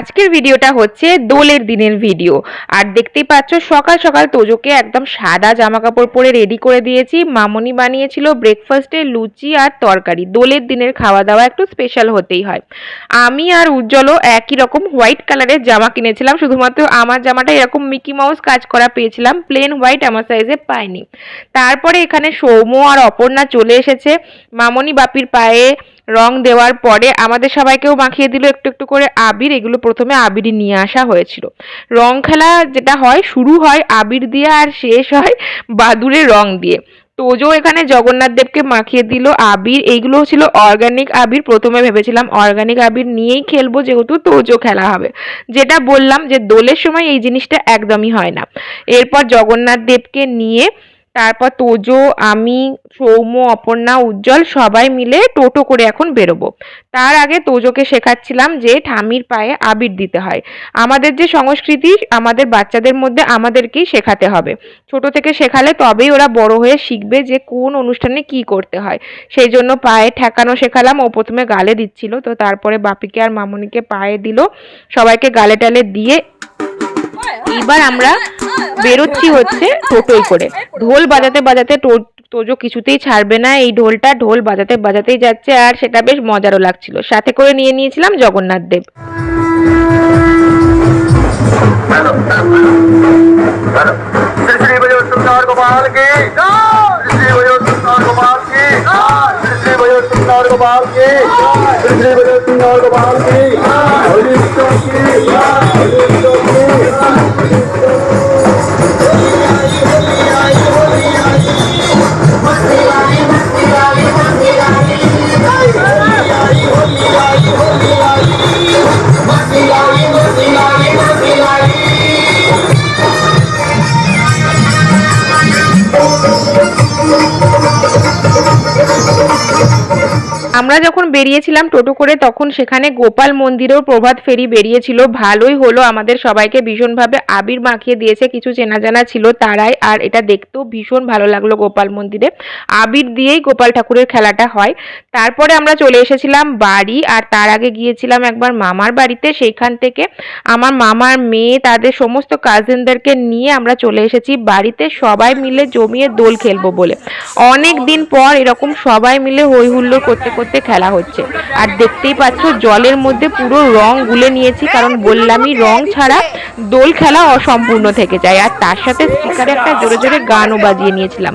আজকের ভিডিওটা হচ্ছে দোলের দিনের ভিডিও। আর দেখতেই পাচ্ছ, সকাল সকাল তোজোকে একদম সাদা জামা কাপড় পরে রেডি করে দিয়েছি। মামনি বানিয়েছিল ব্রেকফাস্টে লুচি আর তরকারি। দোলের দিনের খাওয়া দাওয়া একটু স্পেশাল হতেই হয়। আমি আর উজ্জ্বলও একই রকম হোয়াইট কালারের জামা কিনেছিলাম। শুধুমাত্র আমার জামাটা এরকম মিকি মাউস কাজ করা পেয়েছিলাম। প্লেন হোয়াইট আমার সাইজে পাইনি। তারপরে এখানে সৌম্য আর অপর্ণা চলে এসেছে। মামনি বাপির পায়ে রং দেওয়ার পরে আমাদের সবাইকেও মাখিয়ে দিল একটু একটু করে আবির। এগুলো প্রথমে আবিরই নিয়ে আসা হয়েছিল। রং খেলা যেটা হয়, শুরু হয় আবির দিয়ে আর শেষ হয় বাদুড়ের রং দিয়ে। তোজো এখানে জগন্নাথ দেবকে মাখিয়ে দিল আবির। এইগুলো ছিল অর্গানিক আবির। প্রথমে ভেবেছিলাম অর্গানিক আবির নিয়েই খেলব, যেহেতু তোজো খেলা হবে। যেটা বললাম যে দোলের সময় এই জিনিসটা একদমই হয় না। এরপর জগন্নাথ দেবকে নিয়ে তারপর তোজো, আমি, সৌম্য, অপর্ণা, উজ্জ্বল সবাই মিলে টোটো করে এখন বেরোবো। তার আগে তোজোকে শেখাচ্ছিলাম যে ঠামির পায়ে আবির দিতে হয়। আমাদের যে সংস্কৃতি, আমাদের বাচ্চাদের মধ্যে আমাদেরকেই শেখাতে হবে। ছোট থেকে শেখালে তবেই ওরা বড় হয়ে শিখবে যে কোন অনুষ্ঠানে কি করতে হয়। সেই জন্য পায়ে ঠেকানো শেখালাম। ও প্রথমে গালে দিচ্ছিল, তো তারপরে বাপিকে আর মামুনিকে পায়ে দিল। সবাইকে গালে টালে দিয়ে এইবার আমরা বেরোচ্ছি হচ্ছে টোটোই করে। ঢোল বাজাতে বাজাতে তোজো কিছুতেই ছাড়বে না। এই ঢোলটা ঢোল বাজাতে বাজাতেই যাচ্ছে আর সেটা বেশ মজারও লাগছিল। সাথে করে নিয়ে নিয়েছিলাম জগন্নাথ দেব। Thank you. আমরা যখন বেরিয়েছিলাম টোটো করে, তখন সেখানে গোপাল মন্দিরেও প্রভাত ফেরি বেরিয়েছিল। ভালোই হলো, আমাদের সবাইকে ভীষণভাবে আবির মাখিয়ে দিয়েছে, কিছু চেনা জানা ছিল তারাই। আর এটা দেখতেও ভীষণ ভালো লাগল গোপাল মন্দিরে। আবির দিয়েই গোপাল ঠাকুরের খেলাটা হয়। তারপরে আমরা চলে এসেছিলাম বাড়ি, আর তার আগে গিয়েছিলাম একবার মামার বাড়িতে। সেইখান থেকে আমার মামার মেয়ে, তাদের সমস্ত কাজিনদেরকে নিয়ে আমরা চলে এসেছি বাড়িতে। সবাই মিলে জমিয়ে দোল খেলব বলে। অনেক দিন পর এরকম সবাই মিলে হই হুল্লোড় করতে করতে খেলা হচ্ছে। আর দেখতেই পাচ্ছ জলের মধ্যে পুরো রং গুলে নিয়েছি কারণ বললামই রং ছাড়া দোল খেলা অসম্পূর্ণ থেকে যায়। আর তার সাথে স্পিকারে একটা জোরে জোরে গানও বাজিয়ে নিয়েছিলাম।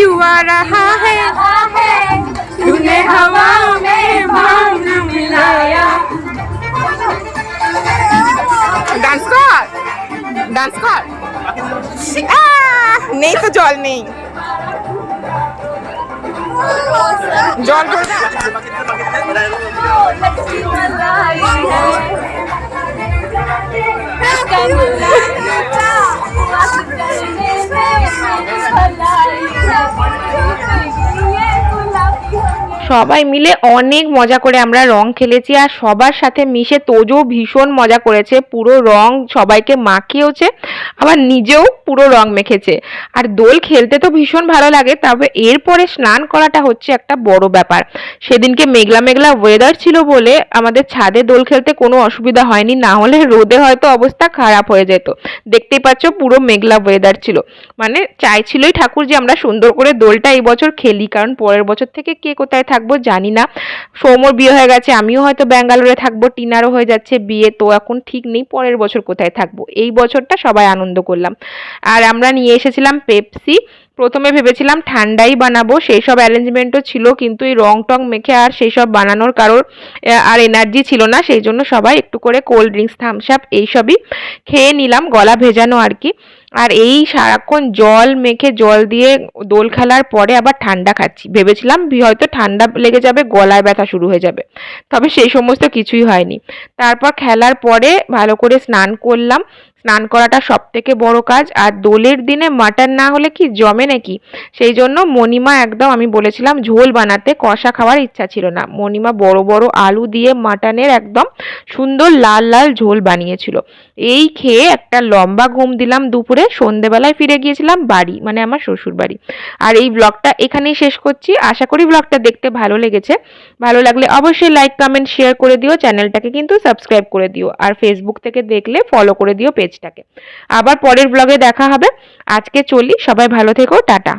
You are a high. तूने हवा में भांग मिलाया ডান্স কর ডান্স কর আহ, নেই তো জল নেই জল ভরে সবাই মিলে অনেক মজা করে আমরা রং খেলেছি আর সবার সাথে মিশে তোজও ভীষণ মজা করেছে, পুরো রং সবাইকে মাখিয়েওছে, আবার নিজেও পুরো রং মেখেছে। আর দোল খেলতে তো ভীষণ ভালো লাগে, তবে এরপরে স্নান করাটা হচ্ছে একটা বড় ব্যাপার। সেদিনকে মেঘলা মেঘলা ওয়েদার ছিল বলে আমাদের ছাদে দোল খেলতে কোনো অসুবিধা হয়নি, না হলে রোদে হয়তো অবস্থা খারাপ হয়ে যেত। দেখতেই পাচ্ছ পুরো মেঘলা ওয়েদার ছিল। মানে চাইছিলই ঠাকুর যে আমরা সুন্দর করে দোলটা এই বছর খেলি, কারণ পরের বছর থেকে কে কোথায় থাকব, জানি না। সৌমর বিয়ে হয়ে গেছে, আমিও হয়তো ব্যাঙ্গালোরে থাকব, টিনারও হয়ে যাচ্ছে বিয়ে, তো এখন ঠিক নেই, পরের বছর কোথায় থাকব? এই বছরটা সবাই আনন্দ করলাম। আর আমরা নিয়ে এসেছিলাম পেপসি। প্রথমে ভেবেছিলাম ঠান্ডাই বানাবো সেই সব অ্যারেঞ্জমেন্টও ছিল, কিন্তু এই রং টং মেখে আর সেই সব বানানোর কারোর আর এনার্জি ছিল না, সেই জন্য সবাই একটু করে কোল্ড ড্রিঙ্কস, থামস আপ, এইসবই খেয়ে নিলাম, গলা ভেজানো আর কি। আর এই সারাক্ষণ জল মেখে জল দিয়ে দোল খেলার পরে আবার ঠান্ডা খাচ্ছি। ভেবেছিলাম হয়তো ঠান্ডা লেগে যাবে, গলায় ব্যথা শুরু হয়ে যাবে। তবে সেই সমস্ত কিছুই হয়নি। তারপর খেলার পরে ভালো করে স্নান করলাম। স্নান করাটা সব থেকে বড় কাজ। আর দোলের দিনে মাটন না হলে কি জমে নাকি? সেই জন্য মণিমা একদম আমি বলেছিলাম ঝোল বানাতে, কষা খাওয়ার ইচ্ছা ছিল না। মণিমা বড় বড় আলু দিয়ে মাটনের একদম সুন্দর লাল লাল ঝোল বানিয়েছিল। এই খেয়ে একটা লম্বা ঘুম দিলাম দুপুরে, সন্ধেবেলায় ফিরে গিয়েছিলাম বাড়ি মানে আমার শ্বশুর বাড়ি আর এই ব্লগটা এখানেই শেষ করছি। আশা করি ব্লগটা দেখতে ভালো লেগেছে। ভালো লাগলে অবশ্যই লাইক কমেন্ট শেয়ার করে দিও। চ্যানেলটাকে কিন্তু সাবস্ক্রাইব করে দিও। আর ফেসবুক থেকে দেখলে ফলো করে দিও পেজটাকে আবার পরের ব্লগে দেখা হবে। আজকে চলি সবাই ভালো থেকো টাটা।